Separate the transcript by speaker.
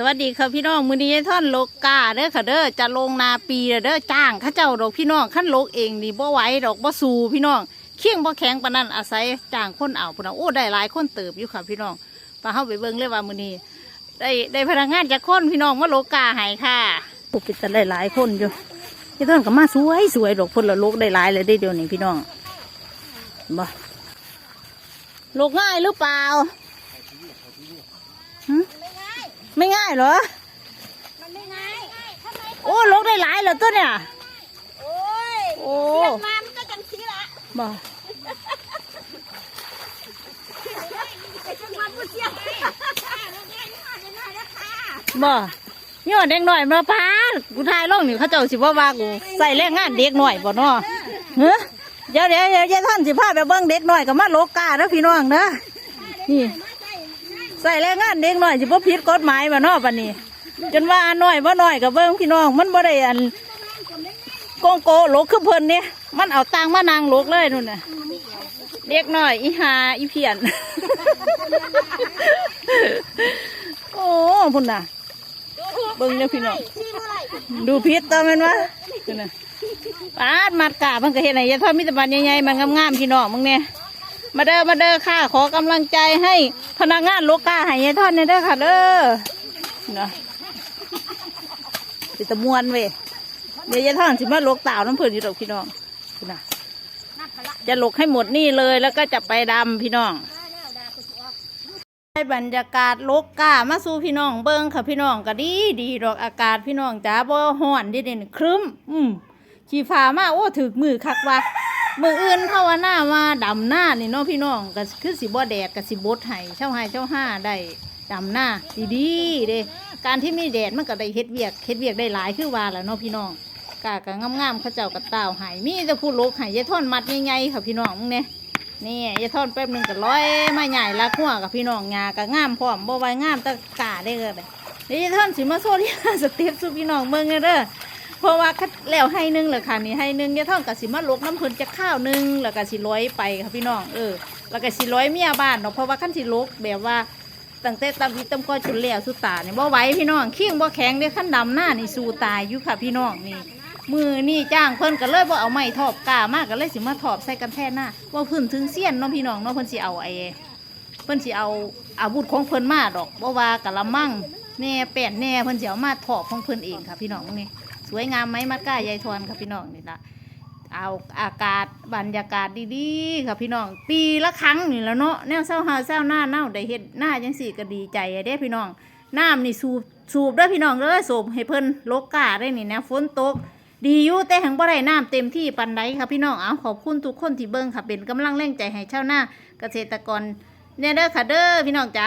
Speaker 1: สวัสดีค่ะพี่น้องมือนี้ท่อนโลกกาเด้อค่ะเด้อจะลงนาปีเด้อจ้างข้าเจ้าดอกพี่น้องขั้นโลกเองนี่บ่ไหวดอกบ่สูพี่น้องเคี่ยงบ่แข็งปานนั้นอาศัยจ้างคนเอาพุ่นน่ะโอ้ได้หลายคนเติบอยู่ค่ะพี่น้องไปเฮาไปเบิ่งเลยว่ามือนี้ได้ได้พนักงานจากคนพี่น้องมาโลกาให้ค่ะปกติจะได้หลายคนอยู่ยายท่อนก็มาสวยสวยดอกพุ่นละโลกได้หลายเลยได้เดียวนี้พี่น้องบ่โลกง่ายหรือเปล่าหึ ไม่ง่ายเหรอ
Speaker 2: มันไม่ง่ายทำไม
Speaker 1: โอ้ลกได้หลายเหรอตัวเนี่ย
Speaker 2: โอ้ย
Speaker 1: โอ้
Speaker 2: เรียกมามันก็จังสีละ
Speaker 1: บ่
Speaker 2: แต่จังหวัดผู้เชี่ยวง่ายง่ายง่ายง่ายนะคะ
Speaker 1: บ่ย้อนเด็กหน่อยมาพากูทายลงนี่เขาเจ้าสิว่าว่ากูใส่แรงงานเด็กหน่อยบ่เนาะเฮ้เดี๋ยวเดี๋ยวเดี๋ยวยายท่านสิพาไปเบิ่งเด็กหน่อยกับมาโลกาเด้อพี่น้องนะนี่
Speaker 2: มา ใส่
Speaker 1: แรงงานเด็กหน่อยสิบ่ผิดกฎหมายบ่เนาะบัดนี้ จนว่าอันน้อยบ่าน้อยกับเบิ่งพี่น้อง มันบ่ได้อันโกงโกโลกคือเพิ่นนี่ยมันเอาตังมานางโลกเลยนู่นน่ะเด็กหน้อย อีหาอีเพียน โอ้พุ่นน่ะเบิ่งเด้อพี่น้องดูพิษตอแมันวะพุ่นน่ะปาดมัดกาเพิ่นก็เห็นไหนยาทอดมิตรบันใหญ่ๆมันงามๆพี่น้องมึงเนี่ย มาเด้อมาเด้อค่ะ ขอกำลังใจให้พนักงานโลกาห้ยายทอดเนี่ยเด้อค่ะเด้อเนาะสิตะมวนเว้ยเดี๋ยวยายทอดสิมาโลกเต่าน้ำเพิ่นอยู่ดอกพี่น้องพุ่นน่ะจะหลกให้หมดนี่เลยแล้วก็จะไปดำพี่น้อง
Speaker 2: ได้แล้วดาคุณออก
Speaker 1: ให้บรรยากาศโลกกามาสู่พี่น้องเบิ้งค่ะพี่น้องก็ดีดีดอกอากาศพี่น้องจ้าบ่ฮ้อนเดิเด่นครึ้ม อืมชีฟ้ามาโอ้ถึกมือคักว่า มืออื่นภาวนาว่าดำหน้านี่เนาะพี่น้องก็คือสิบ่แดดก็สิบดให้เช่าให้เช่าห้าได้ดำหน้าดีดีๆเด้การที่มีแดดมันก็ได้เฮ็ดเวียกเฮ็ดเวียกได้หลายคือว่าแล้วเนาะพี่น้องกาก็งามๆเขาเจ้ากระต้าวให้มีแต่ผู้โลกให้ยายท่อนมัดใหญ่ๆค่ะพี่น้องเนี่ยนี่ยายทอนแป๊บนึงก็ร้อยมาใหญ่ละหัวกับพี่น้องงาก็งามพร้อมบ่ไว้งามตะกาได้เลยเดี๋ยวยายทอนสิมาโซ่ที่สเต็ปสู่พี่น้องเบิ่งเด้อ เพราะว่าคัดแล้วให้หนึงเหรอค่ะนี่ให้หนึงยายทอนก็สิมาลกน้ำเพิ่นจะข้าวหนึงแล้วก็สิร้อยไปค่ะพี่น้องเออแล้วก็สิร้อยเมียบ้านเนาะเพราะว่าขั้นสิลกแบบว่าตั้งแต่ตำวิตำก้อยจนแล้วสุดตาเนี่ยบ่ไหวพี่น้องขิ้งบ่แข็งเด้ขั้นดำหน้านี่สู้ตายอยู่ค่ะพี่น้องนี่มือนี่จ้างเพิ่นก็เลยบ่เอาไม้ทอบกล้ามากก็เลยสิมาทอบใส่กันแท่หน้าว่าพิ่นถึงเสี้ยนเนาะพี่น้องเนาะเพิ่นสิเอาไอ้เพิ่นสิเอาอาวุธของเพิ่นมาดอกบ่ว่ากะละมังแน่แป้นแน่เพิ่นสิเอามาทอบของเพิ่นเองค่ะพี่น้องนี่ สวยงามไหมมัดก้ายายทอนค่ะพี่น้องนี่ละเอาอากาศบรรยากาศดีๆค่ะพี่น้อง ปีละครั้งนี่แล้วเนาะแนวเศร้าหาเศร้าหน้าเน่าได้เฮ็ดหน้าจังสี่ก็ดีใจเด้พี่น้องน้ำนี่สูบสูบด้อพี่น้องเด้อสูบให้เพิ่นโลกกาได้นี่นะฝนตก ดีอยู่แต่แห่งบ่ได้น้ำเต็มที่ปันใดค่ะพี่น้องเอาขอบคุณทุกคนที่เบิ่งค่ะเป็นกำลังแรงใจให้ชาวนาเกษตรกรเนี่ยเด้อค่ะเด้อพี่น้องจ๋า